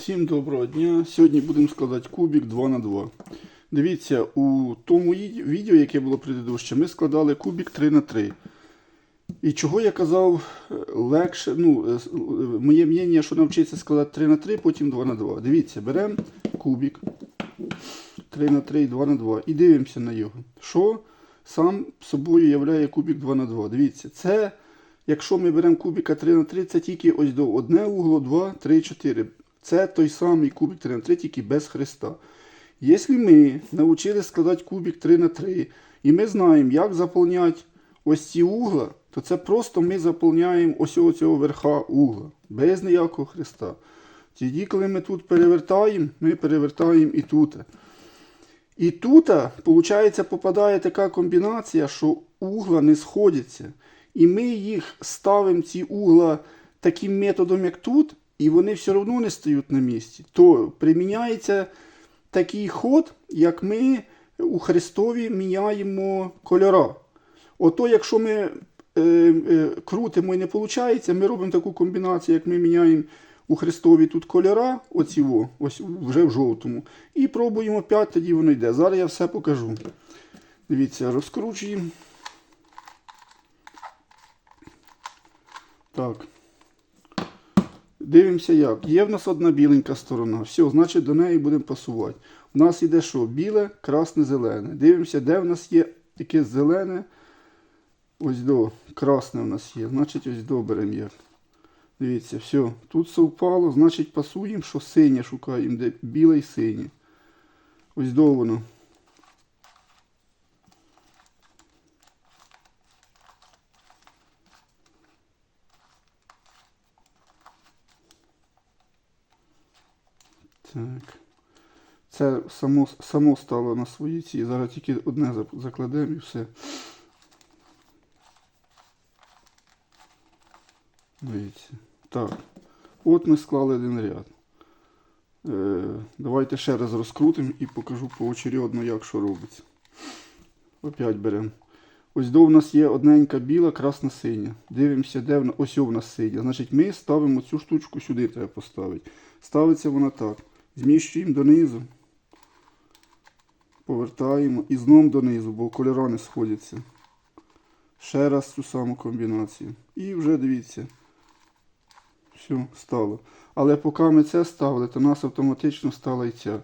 Всім доброго дня. Сьогодні будемо складати кубик 2 на 2 Дивіться, у тому відео, яке було предыдуще, ми складали кубик 3 на 3 І чого я казав е, легше, ну, е, е, моє мнення, що навчитися складати 3 на 3 потім 2 на 2 Дивіться, беремо кубик 3 на 3 і 2 на 2 і дивимося на його. Що сам собою являє кубик 2 на 2 Дивіться, це Якщо ми беремо кубика 3 на 3, це тільки ось до одне угло, 2, 3, 4. Це той самий кубик 3 на 3, тільки без хреста. Якщо ми навчилися складати кубик 3 на 3, і ми знаємо, як заповняти ось ці угла, то це просто ми заповняємо ось цього верха угла, без ніякого хреста. Тоді, коли ми тут перевертаємо, ми перевертаємо і тут. І тут, виходить, попадає така комбінація, що угла не сходяться. І ми їх ставимо, ці угла, таким методом, як тут, і вони все одно не стають на місці. То приміняється такий ход, як ми у Христові міняємо кольора. Ото, якщо ми е, е, крутимо і не виходить, ми робимо таку комбінацію, як ми міняємо у Христові тут кольора, оці во, ось вже в жовтому. І пробуємо 5, тоді воно йде. Зараз я все покажу. Дивіться, розкручуємо. Так. Дивимося як. Є в нас одна біленька сторона. Все, значить до неї будемо пасувати. У нас йде що? Біле, красне, зелене. Дивимося, де в нас є якесь зелене. Ось до. Красне у нас є. Значить, ось до беремо. Дивіться, все. Тут совпало, значить пасуємо, що синє шукаємо, де біле і синє. Ось до воно. Так. Це само, само стало на свої ці. Зараз тільки одне закладемо і все. Дивіться. Так. От ми склали один ряд. Е, давайте ще раз розкрутимо і покажу поочередно, як що робиться. Опять беремо. Ось до в нас є одненька біла, красна синя. Дивимося, де вона. Ось у нас синя. Значить, ми ставимо цю штучку сюди треба поставити. Ставиться вона так. Зміщуємо донизу. Повертаємо і знову донизу, бо кольори не сходяться. Ще раз цю саму комбінацію. І вже дивіться. Все, стало. Але поки ми це ставили, то у нас автоматично стала і ця.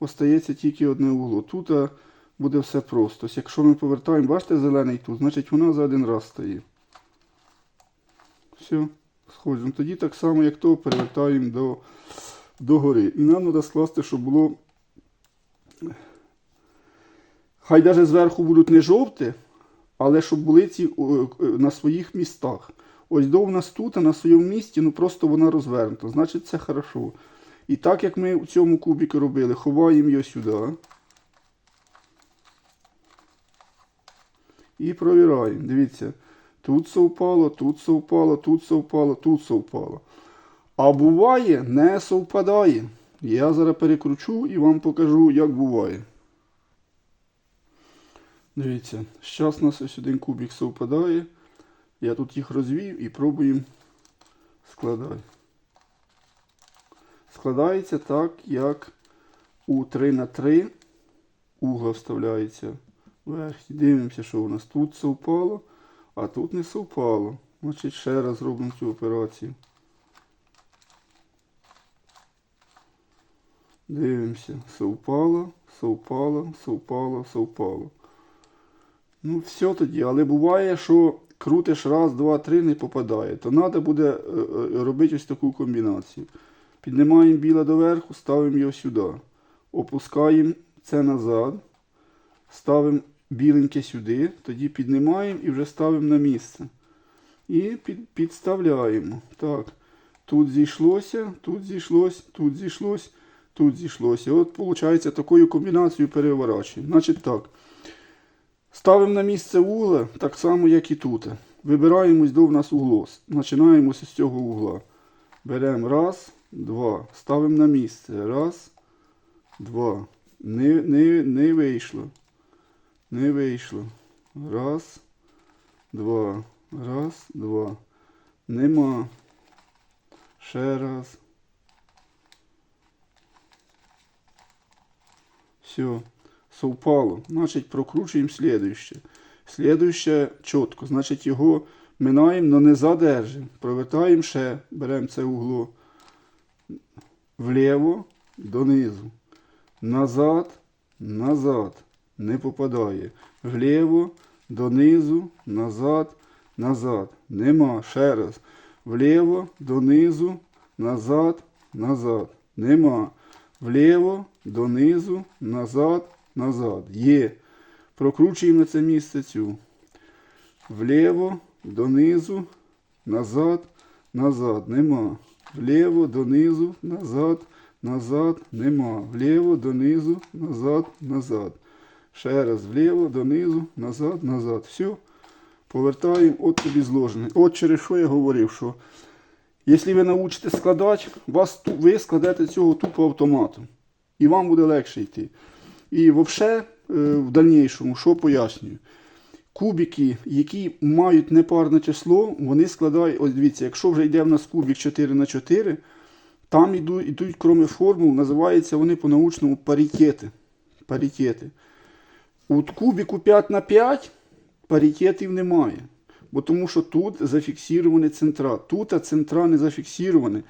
Остається тільки одне угло. Тут буде все просто. Ось Якщо ми повертаємо, бачите, зелений тут, значить вона за один раз стає. Все, сходимо. Тоді так само, як то, перевертаємо до, до гори. І нам треба скласти, щоб було. Хай навіть зверху будуть не жовті, але щоб були ці е, на своїх містах. Ось до в нас тут, а на своєму місці, ну просто вона розвернута. Значить, це хорошо. І так як ми у цьому кубіку робили, ховаємо його сюди. І провіраємо. Дивіться, тут совпало, тут совпало, тут совпало, тут совпало. А буває, не совпадає. Я зараз перекручу і вам покажу, як буває. Дивіться, зараз у нас ось один кубик совпадає. Я тут їх розвів і пробуємо складати. Складається так, як у 3 на 3 угла вставляється вверх. Дивимося, що у нас тут совпало, а тут не совпало. Значить, ще раз робимо цю операцію. Дивимося, совпало, совпало, совпало, совпало. Ну, все тоді, але буває, що крутиш раз, два, три, не попадає. То треба буде е, е, робити ось таку комбінацію. Піднімаємо біле доверху, ставимо його сюди. Опускаємо це назад. Ставимо біленьке сюди, тоді піднімаємо і вже ставимо на місце. І під, підставляємо. Так. Тут зійшлося, тут зійшлося, тут зійшлося, тут зійшлося. От, виходить, такою комбінацією переворачуємо. Значить так. Ставимо на місце угла, так само, як і тут. Вибираємо ось до в нас угло. Починаємо з цього угла. Беремо раз, два. Ставимо на місце. Раз, два. Не, не, не вийшло. Не вийшло. Раз, два. Раз, два. Нема. Ще раз. Все, совпало. Значить, прокручуємо слідуще. Слідуще чітко. Значить, його минаємо, але не задержимо. Провертаємо ще, беремо це угло вліво, донизу. Назад, назад. Не попадає. Вліво, донизу, назад, назад. Нема. Ще раз. Вліво, донизу, назад, назад. Нема. Вліво, донизу, назад, назад. Є. Прокручуємо це місце цю. Вліво, донизу, назад, назад. Нема. Вліво, донизу, назад, назад. Нема. Вліво, донизу, назад, назад. Ще раз вліво, донизу, назад, назад. Все. Повертаємо, от тобі зложене. От через що я говорив, що якщо ви навчите складати, вас, ви складете цього тупо автоматом. І вам буде легше йти. І взагалі, в дальнішому, що пояснюю? Кубики, які мають непарне число, вони складають, ось дивіться, якщо вже йде в нас кубик 4 на 4, там йдуть, йдуть крім формул, називаються вони по-научному паритети. паритети. У кубику 5 на 5 паритетів немає. Бо тому що тут зафіксовані центра. Тут центра не зафіксовані.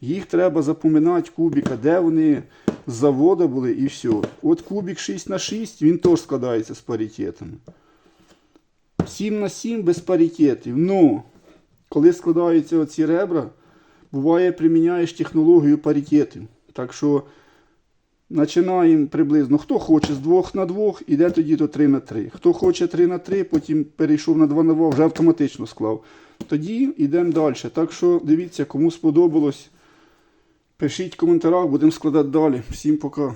Їх треба запоминати кубика, де вони з заводу були і все. От кубик 6 на 6 він теж складається з паритетами. 7 на 7 без паритетів. Ну, коли складаються оці ребра, буває, приміняєш технологію паритетів. Так що починаємо приблизно. Хто хоче з 2 на 2, іде тоді до 3 на 3. Хто хоче 3 на 3, потім перейшов на 2 на 2, вже автоматично склав. Тоді йдемо далі. Так що дивіться, кому сподобалось. Пишіть в коментарях, будемо складати далі. Всім пока.